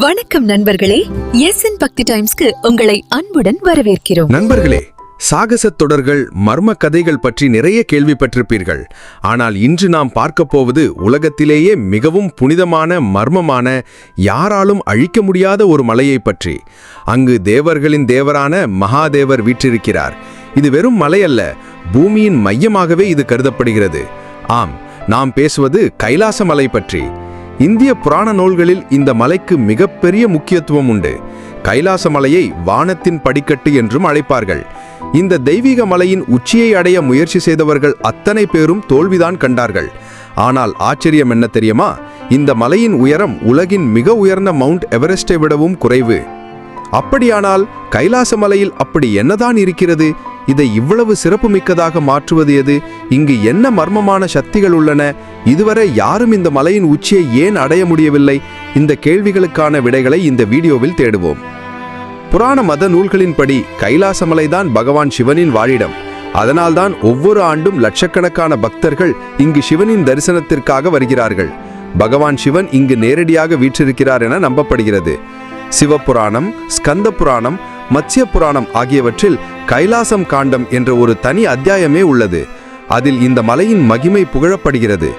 வணக்கம் நண்பர்களே. S N பக்தி டைம்ஸ்க்கு உங்களை அன்புடன் வரவேற்கிறோம். நண்பர்களே சாகசத் தொடர்கள் மர்ம கதைகள் பற்றி நிறைய கேள்விப்பட்டிருப்பீர்கள் ஆனால் இன்று நாம் பார்க்கப் போவது உலகத்திலேயே மிகவும் புனிதமான மர்மமான யாராலும் அழிக்க முடியாத ஒரு மலையை பற்றி. அங்கு தேவர்களின் தேவரான மகாதேவர் வீற்றிருக்கிறார். இது வெறும் மலை அல்ல பூமியின் மையமாகவே இது கருதப்படுகிறது. ஆம் நாம் பேசுவது கைலாச மலை பற்றி. இந்திய புராண நூல்களில் இந்த மலைக்கு மிகப்பெரிய முக்கியத்துவம் உண்டு. கைலாச மலையை வானத்தின் படிக்கட்டு என்றும் அழைப்பார்கள். இந்த தெய்வீக மலையின் உச்சியை அடைய முயற்சி செய்தவர்கள் அத்தனை பேரும் தோல்விதான் கண்டார்கள். ஆனால் ஆச்சரியம் என்ன தெரியுமா? இந்த மலையின் உயரம் உலகின் மிக உயர்ந்த மவுண்ட் எவரெஸ்டை விடவும் குறைவு. அப்படியானால் கைலாச மலையில் அப்படி என்னதான் இருக்கிறது? இதை இவ்வளவு சிறப்புமிக்கதாக மாற்றுவது எது? இங்கு என்ன மர்மமான சக்திகள் உள்ளன? இதுவரை யாரும் இந்த மலையின் உச்சியை ஏன் அடைய முடியவில்லை? இந்த கேள்விகளுக்கான விடைகளை இந்த வீடியோவில் தேடுவோம். புராண மத நூல்களின்படி கைலாச மலைதான் பகவான் சிவனின் வாழிடம். அதனால்தான் ஒவ்வொரு ஆண்டும் லட்சக்கணக்கான பக்தர்கள் இங்கு சிவனின் தரிசனத்திற்காக வருகிறார்கள். பகவான் சிவன் இங்கு நேரடியாக வீற்றிருக்கிறார் என நம்பப்படுகிறது. சிவபுராணம் ஸ்கந்த புராணம் மத்ய புராணம் ஆகியவற்றில் கைலாசம் காண்டம் என்ற ஒரு தனி அத்தியாயமே உள்ளது. அதில் இந்த மலையின் மகிமை புகழப்படுகிறது.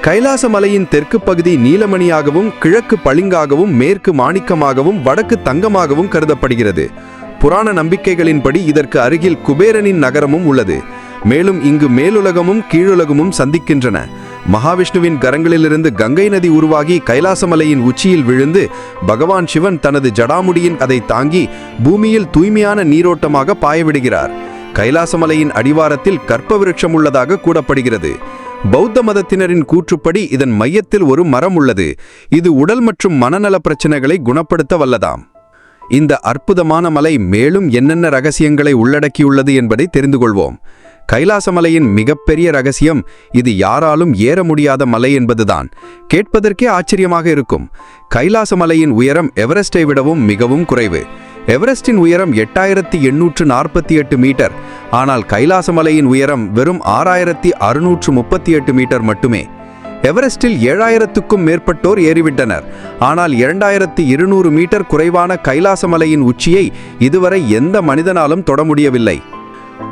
கைலாச மலையின் தெற்கு பகுதி நீலமணியாகவும் கிழக்கு பளிங்காகவும் மேற்கு மாணிக்கமாகவும் வடக்கு தங்கமாகவும் கருதப்படுகிறது. புராண நம்பிக்கைகளின்படி இதற்கு அருகில் குபேரனின் நகரமும் உள்ளது. மேலும் இங்கு மேலுலகமும் கீழுலகமும் சந்திக்கின்றன. மகாவிஷ்ணுவின் கரங்களிலிருந்து கங்கை நதி உருவாகி கைலாசமலையின் உச்சியில் விழுந்து பகவான் சிவன் தனது ஜடாமுடியின் அதை தாங்கி பூமியில் தூய்மையான நீரோட்டமாக பாயவிடுகிறார். கைலாசமலையின் அடிவாரத்தில் கற்ப விருட்சம் உள்ளதாக கூறப்படுகிறது. பௌத்த மதத்தினரின் கூற்றுப்படி இதன் மையத்தில் ஒரு மரம் உள்ளது. இது உடல் மற்றும் மனநல பிரச்சனைகளை குணப்படுத்த வல்லதாம். இந்த அற்புதமான மலை மேலும் என்னென்ன ரகசியங்களை உள்ளடக்கியுள்ளது என்பதை தெரிந்து கொள்வோம். கைலாசமலையின் மிகப்பெரிய ரகசியம் இது யாராலும் ஏற முடியாத மலை என்பதுதான். கேட்பதற்கே ஆச்சரியமாக இருக்கும். கைலாசமலையின் உயரம் எவரெஸ்டை விடவும் மிகவும் குறைவு. எவரெஸ்டின் உயரம் எட்டாயிரத்தி எண்ணூற்று நாற்பத்தி எட்டு மீட்டர். ஆனால் கைலாசமலையின் உயரம் வெறும் ஆறாயிரத்தி அறுநூற்று முப்பத்தி எட்டு மீட்டர் மட்டுமே. எவரெஸ்டில் ஏழாயிரத்துக்கும் மேற்பட்டோர் ஏறிவிட்டனர். ஆனால் இரண்டாயிரத்தி இருநூறு மீட்டர் குறைவான கைலாசமலையின் உச்சியை இதுவரை எந்த மனிதனாலும் தொட முடியவில்லை.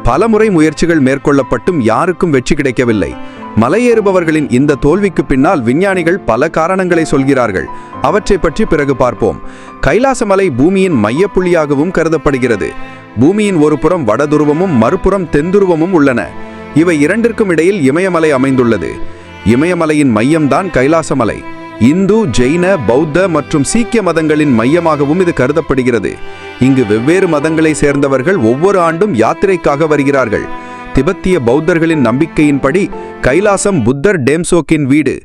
பலமுறை முயற்சிகள் மேற்கொள்ளப்பட்டும் யாருக்கும் வெற்றி கிடைக்கவில்லை. மலையேறுபவர்களின் இந்த தோல்விக்கு பின்னால் விஞ்ஞானிகள் பல காரணங்களை சொல்கிறார்கள். அவற்றை பற்றி பிறகு பார்ப்போம். கைலாசமலை பூமியின் மையப்புள்ளியாகவும் கருதப்படுகிறது. பூமியின் ஒரு புறம் வடதுருவமும் மறுபுறம் தென்துருவமும் உள்ளன. இவை இரண்டிற்கும் இடையில் இமயமலை அமைந்துள்ளது. இமயமலையின் மையம்தான் கைலாசமலை. இந்து ஜெயின பௌத்த மற்றும் சீக்கிய மதங்களின் மையமாகவும் இது கருதப்படுகிறது. இங்கு வெவ்வேறு மதங்களை சேர்ந்தவர்கள் ஒவ்வொரு ஆண்டும் யாத்திரைக்காக வருகிறார்கள். திபெத்திய பௌத்தர்களின் நம்பிக்கையின்படி கைலாசம் புத்தர் டேம்சோக்கின் வீடு.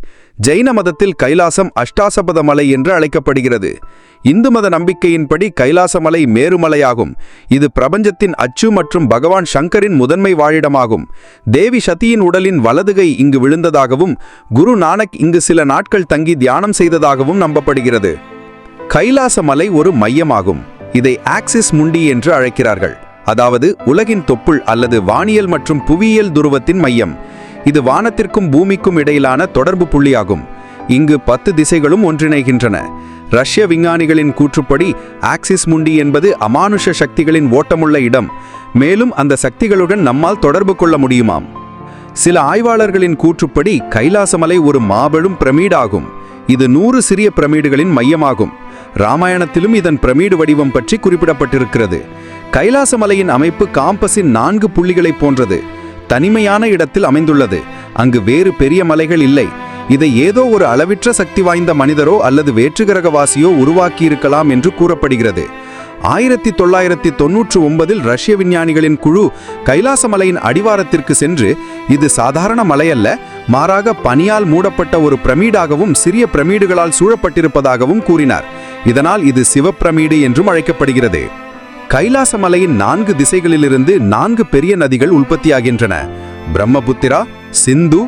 ஜெயின மதத்தில் கைலாசம் அஷ்டாசபத மலை என்று அழைக்கப்படுகிறது. இந்து மத நம்பிக்கையின்படி கைலாசமலை மேருமலையாகும். இது பிரபஞ்சத்தின் அச்சு மற்றும் பகவான் சங்கரின் முதன்மை வாழிடமாகும். தேவி சதியின் உடலின் வலதுகை இங்கு விழுந்ததாகவும் குரு நானக் இங்கு சில நாட்கள் தங்கி தியானம் செய்ததாகவும் நம்பப்படுகிறது. கைலாசமலை ஒரு மையமாகும். இதை ஆக்சிஸ் முண்டி என்று அழைக்கிறார்கள். அதாவது உலகின் தொப்புள் அல்லது வானியல் மற்றும் புவியியல் துருவத்தின் மையம். இது வானத்திற்கும் பூமிக்கும் இடையிலான தொடர்பு புள்ளியாகும். இங்கு பத்து திசைகளும் ஒன்றிணைகின்றன. ரஷ்ய விஞ்ஞானிகளின் கூற்றுப்படி ஆக்சிஸ் முண்டி என்பது அமானுஷ சக்திகளின் ஓட்டமுள்ள இடம். மேலும் அந்த சக்திகளுடன் நம்மால் தொடர்பு கொள்ள முடியுமாம். சில ஆய்வாளர்களின் கூற்றுப்படி கைலாசமலை ஒரு மாபெரும் பிரமீடாகும். இது நூறு சிறிய பிரமீடுகளின் மையமாகும். ராமாயணத்திலும் இதன் பிரமீடு வடிவம் பற்றி குறிப்பிடப்பட்டிருக்கிறது. கைலாசமலையின் அமைப்பு காம்பஸின் நான்கு புள்ளிகளைப் போன்றது. தனிமையான இடத்தில் அமைந்துள்ளது. அங்கு வேறு பெரிய மலைகள் இல்லை. இதை ஏதோ ஒரு அளவிற்ற சக்தி வாய்ந்த மனிதரோ அல்லது வேற்றுகிரகவாசியோ உருவாக்கியிருக்கலாம் என்று கூறப்படுகிறது. ஆயிரத்தி தொள்ளாயிரத்தி தொன்னூற்று ஒன்பதில் ரஷ்ய விஞ்ஞானிகளின் குழு கைலாச மலையின் அடிவாரத்திற்கு சென்று இது சாதாரண மலையல்ல மாறாக பனியால் மூடப்பட்ட ஒரு பிரமீடாகவும் சிறிய பிரமீடுகளால் சூழப்பட்டிருப்பதாகவும் கூறினார். இதனால் இது சிவப்பிரமீடு என்றும் அழைக்கப்படுகிறது. கைலாச மலையின் நான்கு திசைகளிலிருந்து நான்கு பெரிய நதிகள் உற்பத்தியாகின்றன. பிரம்மபுத்திரா சிந்து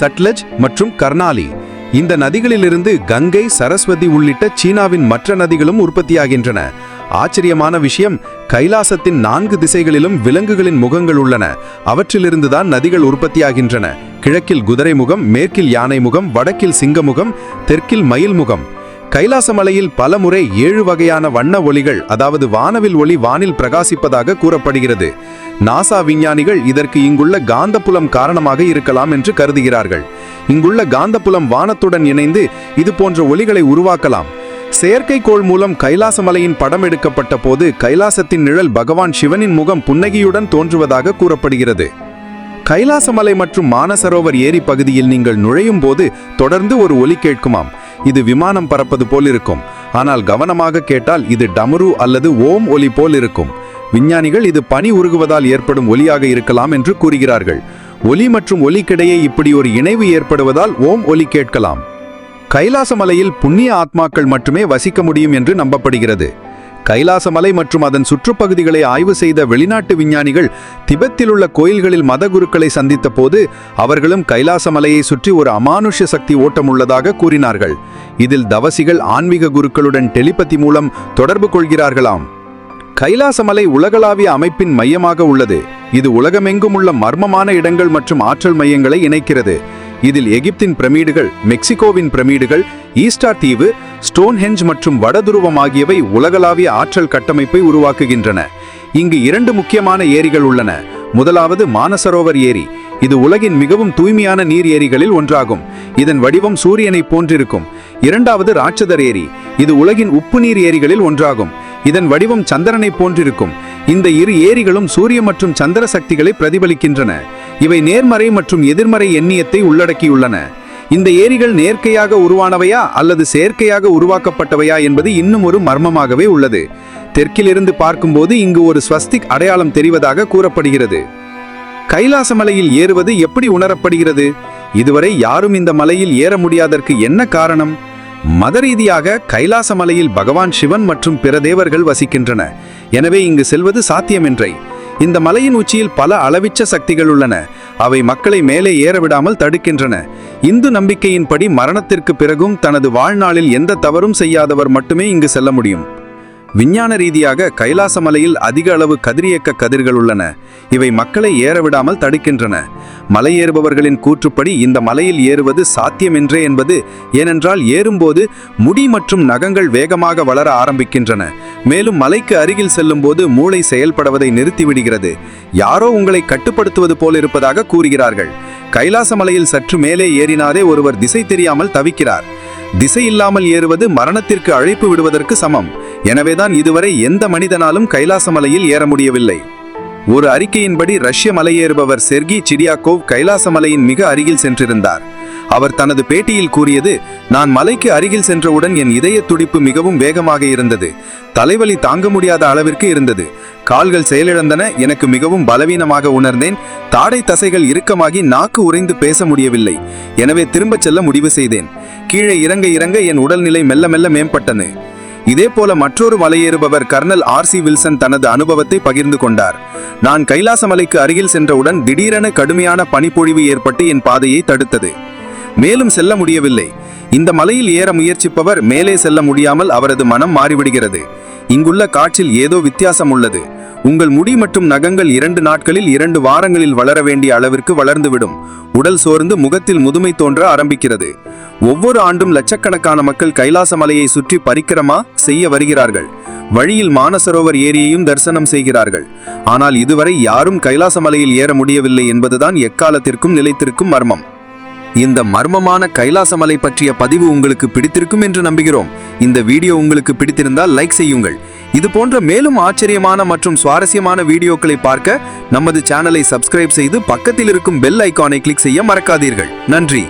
சட்லஜ் மற்றும் கர்னாலி இந்த நதிகளிலிருந்து கங்கை சரஸ்வதி உள்ளிட்ட சீனாவின் மற்ற நதிகளும் உற்பத்தியாகின்றன. ஆச்சரியமான விஷயம் கைலாசத்தின் நான்கு திசைகளிலும் விலங்குகளின் முகங்கள் உள்ளன. அவற்றிலிருந்துதான் நதிகள் உற்பத்தியாகின்றன. கிழக்கில் குதிரை முகம் மேற்கில் யானை முகம் வடக்கில் சிங்கமுகம் தெற்கில் மயில் முகம் கைலாசமலையில் பலமுறை ஏழு வகையான வண்ண ஒளிகள் அதாவது வானவில் ஒளி வானில் பிரகாசிப்பதாக கூறப்படுகிறது. நாசா விஞ்ஞானிகள் இதற்கு இங்குள்ள காந்தப்புலம் காரணமாக இருக்கலாம் என்று கருதுகிறார்கள். இங்குள்ள காந்தப்புலம் வானத்துடன் இணைந்து இது போன்ற ஒளிகளை உருவாக்கலாம். செயற்கைக்கோள் மூலம் கைலாசமலையின் படம் எடுக்கப்பட்ட போது கைலாசத்தின் நிழல் பகவான் சிவனின் முகம் புன்னகையுடன் தோன்றுவதாக கூறப்படுகிறது. கைலாசமலை மற்றும் மானசரோவர் ஏரி பகுதியில் நீங்கள் நுழையும் போது தொடர்ந்து ஒரு ஒலி கேட்குமாம். இது விமானம் பறப்பது போல் இருக்கும். ஆனால் கவனமாக கேட்டால் இது டமரு அல்லது ஓம் ஒலி போல் இருக்கும். விஞ்ஞானிகள் இது பனி உருகுவதால் ஏற்படும் ஒலியாக இருக்கலாம் என்று கூறுகிறார்கள். ஒலி மற்றும் ஒலிக்கிடையே இப்படி ஒரு இணைவு ஏற்படுவதால் ஓம் ஒலி கேட்கலாம். கைலாசமலையில் புண்ணிய ஆத்மாக்கள் மட்டுமே வசிக்க முடியும் என்று நம்பப்படுகிறது. கைலாசமலை மற்றும் அதன் சுற்றுப்பகுதிகளை ஆய்வு செய்த வெளிநாட்டு விஞ்ஞானிகள் திபெத்தில் உள்ள கோயில்களில் மதகுருக்களை சந்தித்த போது அவர்களும் கைலாசமலையை சுற்றி ஒரு அமானுஷ்ய சக்தி ஓட்டம் உள்ளதாக கூறினார்கள். இதில் தவசிகள் ஆன்மீக குருக்களுடன் டெலிபதி மூலம் தொடர்பு கொள்கிறார்களாம். கைலாசமலை உலகளாவிய அமைப்பின் மையமாக உள்ளது. இது உலகமெங்கும் உள்ள மர்மமான இடங்கள் மற்றும் ஆற்றல் மையங்களை இணைக்கிறது. இதில் எகிப்தின் பிரமிடுகள் மெக்சிகோவின் பிரமிடுகள் ஈஸ்டார் தீவு ஸ்டோன்ஹெஞ்ச் மற்றும் வடதுருவம் ஆகியவை உலகளாவிய ஆற்றல் கட்டமைப்பை உருவாக்குகின்றன. இங்கு இரண்டு முக்கியமான ஏரிகள் உள்ளன. முதலாவது மானசரோவர் ஏரி. இது உலகின் மிகவும் தூய்மையான நீர் ஏரிகளில் ஒன்றாகும். இதன் வடிவம் சூரியனை போன்றிருக்கும். இரண்டாவது ராட்சதர் ஏரி. இது உலகின் உப்பு நீர் ஏரிகளில் ஒன்றாகும். இதன் வடிவம் சந்திரனை போன்றிருக்கும். இந்த இரு ஏரிகளும் சூரிய மற்றும் சந்திர சக்திகளை பிரதிபலிக்கின்றன. இவை நேர்மறை மற்றும் எதிர்மறை எண்ணியத்தை உள்ளடக்கியுள்ளன. இந்த ஏரிகள் நேர்க்கையாக உருவானவையா அல்லது செயற்கையாக உருவாக்கப்பட்டவையா என்பது இன்னும் ஒரு மர்மமாகவே உள்ளது. தெற்கிலிருந்து பார்க்கும்போது இங்கு ஒரு ஸ்வஸ்திக் அடையாளம் தெரிவதாக கூறப்படுகிறது. கைலாசமலையில் ஏறுவது எப்படி உணரப்படுகிறது? இதுவரை யாரும் இந்த மலையில் ஏற முடியாதற்கு என்ன காரணம்? மத ரீதியாக கைலாசமலையில் பகவான் சிவன் மற்றும் பிற தேவர்கள் வசிக்கின்றன. எனவே இங்கு செல்வது சாத்தியமின்றை இந்த மலையின் உச்சியில் பல அளவிச்ச சக்திகள் உள்ளன. அவை மக்களை மேலே ஏறவிடாமல் தடுக்கின்றன. இந்து நம்பிக்கையின்படி மரணத்திற்கு பிறகும் தனது வாழ்நாளில் எந்த தவறும் செய்யாதவர் மட்டுமே இங்கு செல்ல முடியும். விஞ்ஞான ரீதியாக கைலாச மலையில் அதிக அளவு கதிரியக்க கதிர்கள் உள்ளன. இவை மக்களை ஏறவிடாமல் தடுக்கின்றன. மலை ஏறுபவர்களின் கூற்றுப்படி இந்த மலையில் ஏறுவது சாத்தியமென்றே என்பது ஏனென்றால் ஏறும்போது முடி மற்றும் நகங்கள் வேகமாக வளர ஆரம்பிக்கின்றன. மேலும் மலைக்கு அருகில் செல்லும்போது மூளை செயல்படுவதை நிறுத்திவிடுகிறது. யாரோ உங்களை கட்டுப்படுத்துவது போல் இருப்பதாக கூறுகிறார்கள். கைலாச மலையில் சற்று மேலே ஏறினாதே ஒருவர் திசை தெரியாமல் தவிக்கிறார். திசை இல்லாமல் ஏறுவது மரணத்திற்கு அழைப்பு விடுவதற்கு சமம். எனவேதான் இதுவரை எந்த மனிதனாலும் கைலாச மலையில் ஏற முடியவில்லை. ஒரு அறிக்கையின்படி ரஷ்ய மலையேறுபவர் செர்கி சிடியாக்கோவ் கைலாச மலையின் மிக அருகில் சென்றிருந்தார். அவர் தனது பேட்டியில் கூறியது நான் மலைக்கு அருகில் சென்றவுடன் என் இதய துடிப்பு மிகவும் வேகமாக இருந்தது. தலைவலி தாங்க முடியாத அளவிற்கு இருந்தது. கால்கள் செயலிழந்தன எனக்கு மிகவும் பலவீனமாக உணர்ந்தேன். தாடை தசைகள் இறுக்கமாகி நாக்கு உறைந்து பேச முடியவில்லை. எனவே திரும்பச் செல்ல முடிவு செய்தேன். கீழே இறங்க இறங்க என் உடல்நிலை மெல்ல மெல்ல மேம்பட்டது இதே போல மற்றொரு மலையேறுபவர் கர்னல் ஆர் சி வில்சன் தனது அனுபவத்தை பகிர்ந்து கொண்டார். நான் கைலாச மலைக்கு அருகில் சென்றவுடன் திடீரென கடுமையான பனிப்பொழிவு ஏற்பட்டு என் பாதையை தடுத்தது. மேலும் செல்ல முடியவில்லை. இந்த மலையில் ஏற முயற்சிப்பவர் மேலே செல்ல முடியாமல் அவரது மனம் மாறிவிடுகிறது. இங்குள்ள காற்றில் ஏதோ வித்தியாசம் உள்ளது. உங்கள் முடி மற்றும் நகங்கள் இரண்டு நாட்களில் இரண்டு வாரங்களில் வளர வேண்டிய அளவிற்கு வளர்ந்துவிடும். உடல் சோர்ந்து முகத்தில் முதுமை தோன்ற ஆரம்பிக்கிறது. ஒவ்வொரு ஆண்டும் லட்சக்கணக்கான மக்கள் கைலாச மலையை சுற்றி பரிக்கிரமா செய்ய வருகிறார்கள். வழியில் மானசரோவர் ஏரியையும் தரிசனம் செய்கிறார்கள். ஆனால் இதுவரை யாரும் கைலாச மலையில் ஏற முடியவில்லை என்பதுதான் எக்காலத்திற்கும் நிலைத்திருக்கும் மர்மம். இந்த மர்மமான கைலாசமலை பற்றிய பதிவு உங்களுக்கு பிடித்திருக்கும் என்று நம்புகிறோம். இந்த வீடியோ உங்களுக்கு பிடித்திருந்தால் லைக் செய்யுங்கள். இது போன்ற மேலும் ஆச்சரியமான மற்றும் சுவாரஸ்யமான வீடியோக்களை பார்க்க நமது சேனலை சப்ஸ்கிரைப் செய்து பக்கத்தில் இருக்கும் பெல் ஐகானை கிளிக் செய்ய மறக்காதீர்கள். நன்றி.